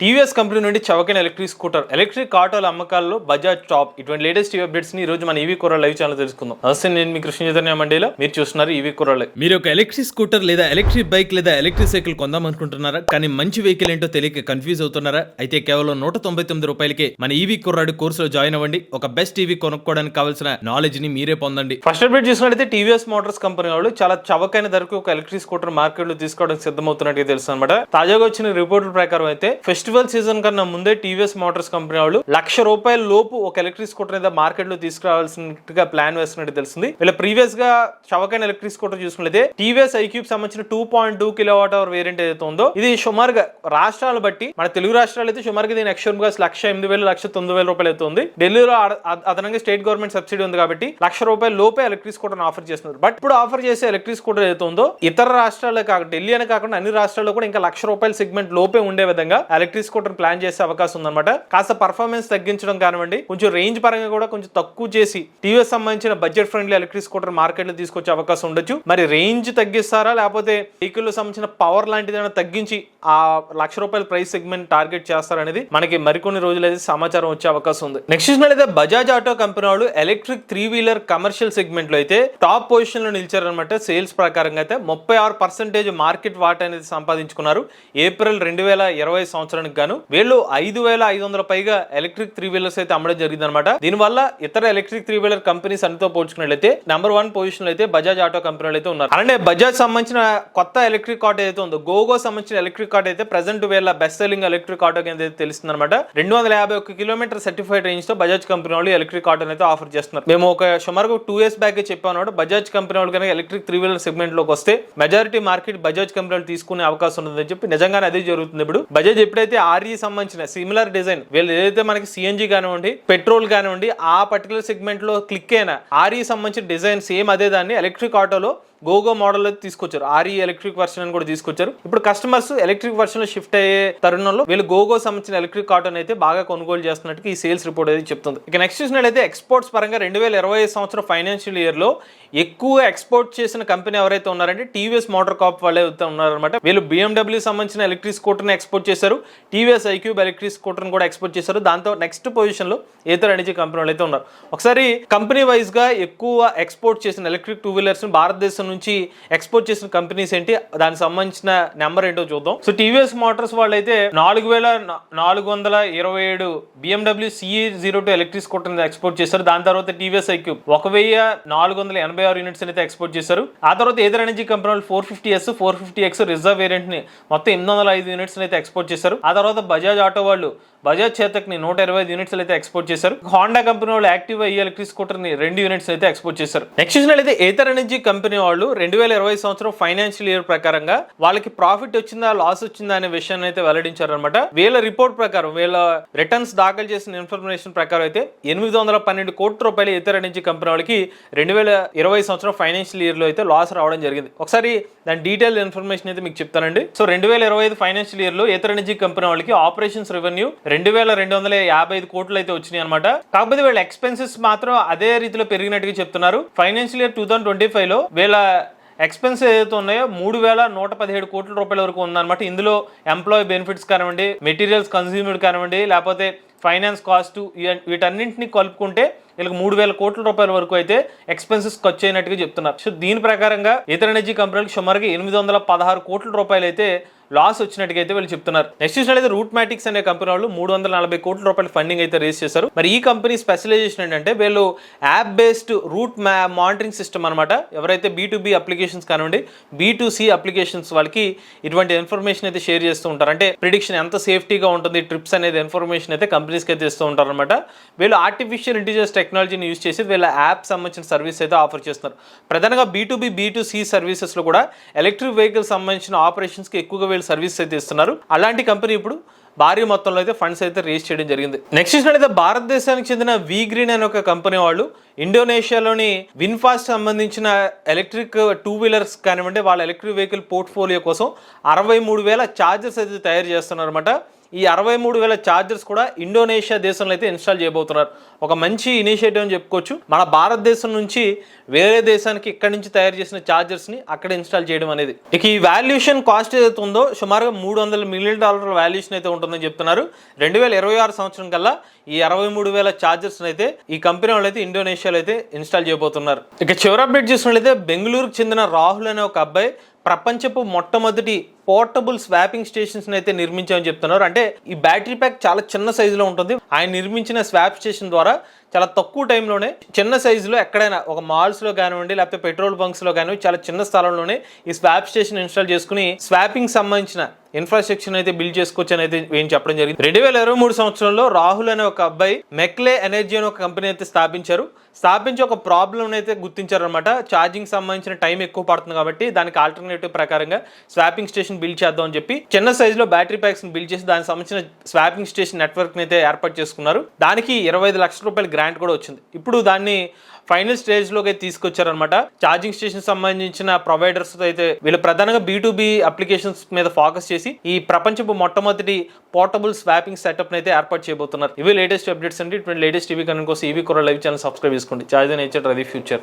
TVS company నుండి చవకైన electric scooter electric ఆటోల అమ్మకాల్లో బజాజ్ టాప్. ఇటువంటి లేటెస్ట్ టీవీ అప్డేట్స్ని రోజు మన ఈవీ కూర లైవ్ ఛానల్ తెలుసుకుందాం. నమస్తే నేను మీ కృష్ణ చైతన్య మండీలో మీరు చూస్తున్నారు ఈవీ కూర లైవ్ మీరు ఒక ఎలక్ట్రిక్ స్కూటర్ లేదా ఎలక్ట్రిక్ బైక్ లేదా ఎలక్ట్రిక్ సైకిల్ కొందాం అనుకుంటున్నారా? కానీ మంచి వెహికల్ ఏంటో తెలియక కన్ఫ్యూజ్ అవుతున్నారా? అయితే కేవలం నూట తొంభై తొమ్మిది రూపాయలకే మన ఈవీ కుర్రాడు కోర్సులో జాయిన్ అవ్వండి. ఒక బెస్ట్ టీవీ కొనుక్కోవడానికి కావాల్సిన నాలెడ్జ్ని మీరే పొందండి. ఫస్ట్ అప్డేట్ చూసినట్లయితే టీవీఎస్ మోటార్స్ కంపెనీ వాళ్ళు చాలా చవకైన ధరకు ఒక ఎలక్ట్రిక్ స్కూటర్ మార్కెట్లో తీసుకోవడానికి సిద్ధమవుతున్నట్టు తెలుసు అనమాట తాజాగా వచ్చిన రిపోర్టుల ప్రకారం అయితే ఫెస్టివల్ సీజన్ కన్నా ముందే టీవీఎస్ మోటార్స్ కంపెనీ వాళ్ళు లక్ష రూపాయల లోపు ఒక ఎలక్ట్రిక్ స్కూటర్ అయితే మార్కెట్లో తీసుకురావాల్సినట్టుగా ప్లాన్ వేస్తున్నట్టు తెలిసింది వీళ్ళ ప్రీవియస్గా చవకైన ఎలక్ట్రిక్ స్కూటర్ చూసుకున్నట్లయితే టీవీఎస్ ఐక్యూబ్ సంబంధించిన two point two kilowatt hour variant ఏదైతే ఉందో ఇది సుమారుగా రాష్ట్రాలు బట్టి మన తెలుగు రాష్ట్రాలు అయితే సుమారుగా దీని ఎక్స్ట్రా గా లక్ష ఎనిమిది వేలు లక్ష తొమ్మిది వేల రూపాయలు అయితే ఉంది. ఢిల్లీలో అదనంగా స్టేట్ గవర్నమెంట్ సబ్సిడీ ఉంది కాబట్టి లక్ష రూపాయల లోపే ఎలక్ట్రిక్ స్కూటర్ ఆఫర్ చేస్తున్నారు. బట్ ఇప్పుడు ఆఫర్ చేసే ఎలక్ట్రిక్ స్కూటర్ ఏదైతే ఉందో ఇతర రాష్ట్రాల్లో కాకుండా ఢిల్లీ అని కాకుండా అన్ని రాష్ట్రాల్లో కూడా ఇంకా లక్ష రూపాయల సెగ్మెంట్ లోపే ఉండే విధంగా ఎలక్ట్రిక్ స్కూటర్ ప్లాన్ చేసే అవకాశం ఉందన్నమాట. కాస్త పర్ఫార్మెన్స్ తగ్గించడం కానివ్వండి కొంచెం రేంజ్ పరంగా కూడా కొంచెం తక్కువ చేసి టీవీ సంబంధించిన బడ్జెట్ ఫ్రెండ్లీ ఎలక్ట్రిక్ స్కూటర్ మార్కెట్లో తీసుకొచ్చే అవకాశం ఉండొచ్చు. మరి రేంజ్ తగ్గిస్తారా? లేకపోతే వెహికల్ సంబంధించిన పవర్ లాంటిది ఏమైనా తగ్గించి ఆ లక్ష రూపాయల ప్రైస్ సెగ్మెంట్ టార్గెట్ చేస్తారనేది మనకి మరికొన్ని రోజులు అయితే సమాచారం వచ్చే అవకాశం ఉంది. నెక్స్ట్ చూసినట్లయితే బజాజ్ ఆటో కంపెనీ వాళ్ళు ఎలక్ట్రిక్ త్రీ వీలర్ కమర్షియల్ సెగ్మెంట్లో అయితే టాప్ పొజిషన్లో నిలిచారనమాట సేల్స్ ప్రకారంగా అయితే ముప్పై ఆరు పర్సెంటేజ్ మార్కెట్ వాట్ అనేది సంపాదించుకున్నారు. ఏప్రిల్ రెండు వేల ఇరవై సంవత్సరం సంవత్సరానికి గాను వీళ్ళు ఐదు వేల ఐదు వందల పైగా ఎలక్ట్రిక్ త్రీ వీలర్స్ అయితే అమ్మడం జరిగింది అనమాట దీనివల్ల ఇతర ఎలక్ట్రిక్ త్రీ వీలర్ కంపెనీస్ అన్నితో పోల్చుకున్నట్లయితే నెంబర్ వన్ పొజిషన్లో అయితే బజాజ్ ఆటో కంపెనీలు అయితే ఉన్నారు. అలానే బజాజ్ సంబంధించిన కొత్త ఎలక్ట్రిక్ కార్ట్ ఏదైతే ఉందో గోగో సంబంధించిన ఎలక్ట్రిక్ కార్ట్ అయితే ప్రెసెంట్ వేళ బెస్ట్ సెల్లింగ్ ఎలక్ట్రిక్ ఆటో కింద తెలుస్తుంది అనమాట రెండు వందల యాభై ఒక కిలోమీటర్ సర్టిఫైడ్ రేంజ్తో బజాజ్ కంపెనీ వాళ్ళు ఎలక్ట్రిక్ ఆటోని అయితే ఆఫర్ చేస్తున్నారు. మేము ఒక సుమారు టూ ఇయర్స్ బ్యాక్ చెప్పాను బజాజ్ కంపెనీ వాళ్ళు కనుక ఎలక్ట్రిక్ త్రీ వీలర్ సెగ్మెంట్లోకి వస్తే మెజారిటీ మార్కెట్ బజాజ్ కంపెనీ వాళ్ళు తీసుకునే అవకాశం ఉందని చెప్పి నిజంగానే అదే జరుగుతుంది ఇప్పుడు. బజాజ్ ఎప్పుడైతే ఆర్ఈ సంబంధించిన సిమిలర్ డిజైన్ వీళ్ళు ఏదైతే మనకి సిఎన్జి కానివ్వండి పెట్రోల్ కానివ్వండి ఆ పర్టికులర్ సెగ్మెంట్లో క్లిక్ అయిన ఆర్ఈ సంబంధించిన డిజైన్ సేమ్ అదే దాన్ని ఎలక్ట్రిక్ ఆటోలో గోగో మోడల్ అయితే తీసుకొచ్చారు. ఆర్ఈ ఎలక్ట్రిక్ వర్షన్ అని కూడా తీసుకొచ్చారు. ఇప్పుడు కస్టమర్స్ ఎలక్ట్రిక్ వర్షన్లో షిఫ్ట్ అయ్యే తరుణంలో వీళ్ళు గోగో సంబంధించిన ఎలక్ట్రిక్ ఆటోని అయితే బాగా కొనుగోలు చేస్తున్నట్టు ఈ సేల్స్ రిపోర్ట్ అయితే చెప్తుంది. ఇక నెక్స్ట్ చూసినట్లయితే ఎక్స్పోర్ట్స్ పరంగా రెండు వేల ఇరవై సంవత్సరం ఫైనాన్షియల్ ఇయర్లో ఎక్కువ ఎక్స్పోర్ట్ చేసిన కంపెనీ ఎవరైతే ఉన్నారంటే టీవీఎస్ మోటార్ కాప్ వాళ్ళే ఉన్నారనమాట వీళ్ళు బిఎండబ్ల్యూ సంబంధించిన ఎలక్ట్రిక్ స్కూటర్ని ఎక్స్పోర్ట్ చేశారు. టీవీఎస్ ఐక్యూబ్ ఎలక్ట్రిక్ స్కూటర్ని కూడా ఎక్స్పోర్ట్ చేశారు. దాంతో నెక్స్ట్ పొజిషన్లో ఏతర్ ఎనర్జీ కంపెనీ వాళ్ళు అయితే ఉన్నారు. ఒకసారి కంపెనీ వైజ్గా ఎక్కువ ఎక్స్పోర్ట్ చేసిన ఎలక్ట్రిక్ టూ వీలర్స్ భారతదేశం నుంచి ఎక్స్పోర్ట్ చేసిన కంపెనీస్ ఏంటి? దానికి సంబంధించిన నెంబర్ ఏంటో చూద్దాం. సో టీవీఎస్ మోటార్స్ వాళ్ళు అయితే నాలుగు వేల నాలుగు వందల ఇరవై ఏడు BMW CE zero two electric scooter export చేశారు. దాని తర్వాత టీవీఎస్ ఐక్యూబ్ ఒక వెయ్యి నాలుగు వందల ఎనభై ఆరు యూనిట్స్ అయితే ఎక్స్పోర్ట్ చేశారు. ఆ తర్వాత ఏదర్ ఎనర్జీ కంపెనీ వాళ్ళు four fifty S four fifty X reserve వేరియంట్ని మొత్తం ఎనిమిది వందల ఐదు యూనిట్స్ అయితే ఎక్స్పోర్ట్ చేశారు. ఆ తర్వాత బజాజ్ ఆటో వాళ్ళు బజాజ్ చేతక్ని నూట ఇరవై ఐదు యూనిట్స్ అయితే ఎక్స్పోర్ట్ చేశారు. హోండా కంపెనీ వాళ్ళు యాక్టివ్ ఈ ఎలక్ట్రిక్ స్కూటర్ని రెండు యూనిట్స్ అయితే ఎక్స్పోర్ట్ చేశారు. నెక్స్ట్ అయితే ఏతర్ ఎనర్జీ కంపెనీ వాళ్ళు రెండు వేల ఇరవై సంవత్సరం ఫైనాన్షియల్ ఇయర్ ప్రకారంగా వాళ్ళకి ప్రాఫిట్ వచ్చిందా లాస్ వచ్చిందా అనే విషయాన్ని అయితే వెల్లడించారనమాట వీళ్ళ రిపోర్ట్ ప్రకారం వీళ్ళ రిటర్న్స్ దాఖలు చేసిన ఇన్ఫర్మేషన్ ప్రకారం అయితే ఎనిమిది వందల పన్నెండు కోట్ల రూపాయలు ఇతర నుంచి కంపెనీ వాళ్ళకి రెండు వేల ఇరవై సంవత్సరం ఫైనాన్షియల్ ఇయర్లో అయితే లాస్ రావడం జరిగింది. ఒకసారి దాని డీటెయిల్ ఇన్ఫర్మేషన్ అయితే మీకు చెప్తానండి. సో రెండు వేల ఇరవై ఐదు ఫైనాన్షియల్ ఇయర్లో ఇతర ఎనర్జీ కంపెనీ వాళ్ళకి ఆపరేషన్స్ రెవెన్యూ రెండు వేల రెండు వందల యాభై ఐదు కోట్లు అయితే వచ్చినాయి అనమాట కాకపోతే వీళ్ళ ఎక్స్పెన్సెస్ మాత్రం అదే రీతిలో పెరిగినట్టుగా చెప్తున్నారు. Financial year two thousand twenty ఫైవ్లో వీళ్ళ ఎక్స్పెన్స్ ఏదైతే ఉన్నాయో మూడు వేల నూట పదిహేడు కోట్ల రూపాయల వరకు ఉందన్నమాట. ఇందులో ఎంప్లాయీ బెనిఫిట్స్ కానివ్వండి మెటీరియల్స్ కన్స్యూమ్డ్ కానివ్వండి లేకపోతే ఫైనాన్స్ కాస్ట్ వీటన్నింటిని కలుపుకుంటే వీళ్ళకి మూడు వేల కోట్ల రూపాయల వరకు అయితే ఎక్స్పెన్సెస్ ఖర్చు అయినట్టుగా చెప్తున్నారు. సో దీని ప్రకారంగా ఇతర ఎనర్జీ కంపెనీలకు సుమారుగా ఎనిమిది వందల పదహారు కోట్ల రూపాయలు అయితే లాస్ వచ్చినట్టుగా అయితే వీళ్ళు చెప్తున్నారు. నెక్స్ట్ చూసినట్లయితే రూట్ మ్యాటిక్స్ అనే కంపెనీ వాళ్ళు మూడు వందల నలభై కోట్ల రూపాయల ఫండింగ్ అయితే రేస్ చేశారు. మరి ఈ కంపెనీ స్పెషలైజేషన్ ఏంటంటే వీళ్ళు యాప్ బేస్డ్ రూట్ మ్యా మానిటరింగ్ సిస్టమ్ అనమాట ఎవరైతే బీ అప్లికేషన్స్ కానివ్వండి బీ టు సి అప్లికేషన్స్ వాళ్ళకి ఇటువంటి ఇన్ఫర్మేషన్ అయితే షేర్ చేస్తూ ఉంటారు. అంటే ప్రిడిక్షన్ ఎంత సేఫ్టీగా ఉంటుంది ట్రిప్స్ అనేది ఇన్ఫర్మేషన్ అయితే కంపెనీస్కి అయితే ఇస్తూ ఉంటారు అనమాట వీళ్ళు ఆర్టిఫిషియల్ ఇంటెలిజెన్స్ టెక్నాలజీని యూస్ చేసి వీళ్ళ యాప్ సంబంధించిన సర్వీస్ అయితే ఆఫర్ చేస్తున్నారు. ప్రధానంగా B to B B to C సర్వీసెస్లో కూడా ఎలక్ట్రిక్ వెహికల్ సంబంధించిన ఆపరేషన్స్కి ఎక్కువగా వీళ్ళు సర్వీస్ అయితే ఇస్తున్నారు. అలాంటి కంపెనీ ఇప్పుడు భారీ మొత్తంలో అయితే ఫండ్స్ అయితే రేస్ చేయడం జరిగింది. నెక్స్ట్ చూసినట్లయితే భారతదేశానికి చెందిన వి గ్రీన్ అనే ఒక కంపెనీ వాళ్ళు ఇండోనేషియాలోని విన్ఫాస్ట్ సంబంధించిన ఎలక్ట్రిక్ టూ వీలర్స్ కానివ్వండి వాళ్ళ ఎలక్ట్రిక్ వెహికల్ పోర్ట్ఫోలియో కోసం అరవై మూడు వేల ఛార్జర్స్ అయితే తయారు చేస్తున్నారు అనమాట ఈ అరవై మూడు వేల ఛార్జర్స్ కూడా ఇండోనేషియా దేశంలో అయితే ఇన్స్టాల్ చేయబోతున్నారు. ఒక మంచి ఇనిషియేటివ్ అని చెప్పుకోవచ్చు. మన భారతదేశం నుంచి వేరే దేశానికి ఇక్కడ నుంచి తయారు చేసిన ఛార్జర్స్ని అక్కడ ఇన్స్టాల్ చేయడం అనేది. ఇక ఈ వాల్యుయేషన్ కాస్ట్ ఏదైతే ఉందో సుమారుగా మూడు వందల మిలియన్ డాలర్ వాల్యుయేషన్ అయితే ఉంటుందని చెప్తున్నారు. రెండు వేల ఇరవై ఆరు సంవత్సరం కల్లా ఈ అరవై మూడు వేల ఛార్జర్స్ అయితే ఈ కంపెనీ వాళ్ళు అయితే ఇండోనేషియాలో అయితే ఇన్స్టాల్ చేయబోతున్నారు. ఇక చివరి అప్డేట్ చూసినట్లయితే బెంగళూరుకు చెందిన రాహుల్ అనే ఒక అబ్బాయి ప్రపంచపు మొట్టమొదటి పోర్టబుల్ స్వాపింగ్ స్టేషన్స్ అయితే నిర్మించామని చెప్తున్నారు. అంటే ఈ బ్యాటరీ ప్యాక్ చాలా చిన్న సైజులో ఉంటుంది. ఆయన నిర్మించిన స్వాప్ స్టేషన్ ద్వారా చాలా తక్కువ టైంలోనే చిన్న సైజులో ఎక్కడైనా ఒక మాల్స్లో కానివ్వండి లేకపోతే పెట్రోల్ బంక్స్లో కానివ్వండి చాలా చిన్న స్థలంలోనే ఈ స్వాప్ స్టేషన్ ఇన్స్టాల్ చేసుకుని స్వాపింగ్ సంబంధించిన ఇన్ఫ్రాస్ట్రక్చర్ అయితే బిల్డ్ చేసుకోవచ్చు అని అయితే ఏం చెప్పడం జరిగింది. రెండు వేల ఇరవై మూడు సంవత్సరంలో రాహుల్ అనే ఒక అబ్బాయి మెక్లే ఎనర్జీ అనే ఒక కంపెనీ అయితే స్థాపించారు. స్థాపించి ఒక ప్రాబ్లం అయితే గుర్తించారనమాట ఛార్జింగ్ సంబంధించిన టైం ఎక్కువ పడుతుంది కాబట్టి దానికి ఆల్టర్నేటివ్ ప్రకారంగా స్వాపింగ్ స్టేషన్ బిల్డ్ చేద్దాం అని చెప్పి చిన్న సైజులో బ్యాటరీ ప్యాక్స్ బిల్డ్ చేసి దానికి సంబంధించిన స్వాపింగ్ స్టేషన్ నెట్వర్క్ అయితే ఏర్పాటు చేసుకున్నారు. దానికి ఇరవై ఐదు లక్షల రూపాయల గ్రాంట్ కూడా వచ్చింది. ఇప్పుడు దాన్ని ఫైనల్ స్టేజ్లోకి తీసుకొచ్చారనమాట ఛార్జింగ్ స్టేషన్ సంబంధించిన ప్రొవైడర్స్ అయితే వీళ్ళు ప్రధానంగా బీ అప్లికేషన్స్ మీద ఫోకస్ చేసి ఈ ప్రపంచపు మొట్టమొదటి పోర్టబుల్ స్వాపింగ్ సెటప్ అయితే ఏర్పాటు చేయబోతున్నారు. ఇవి లేటెస్ట్ అప్డేట్స్ అండి. ఇటువంటి లేటెస్ట్ టీవీ కనుక కోసం ఈవీ కొర లైవ్ ఛానల్ సబ్స్క్రైబ్ చేసుకోండి. చార్జ్ నేచర్ అది ఫ్యూచర్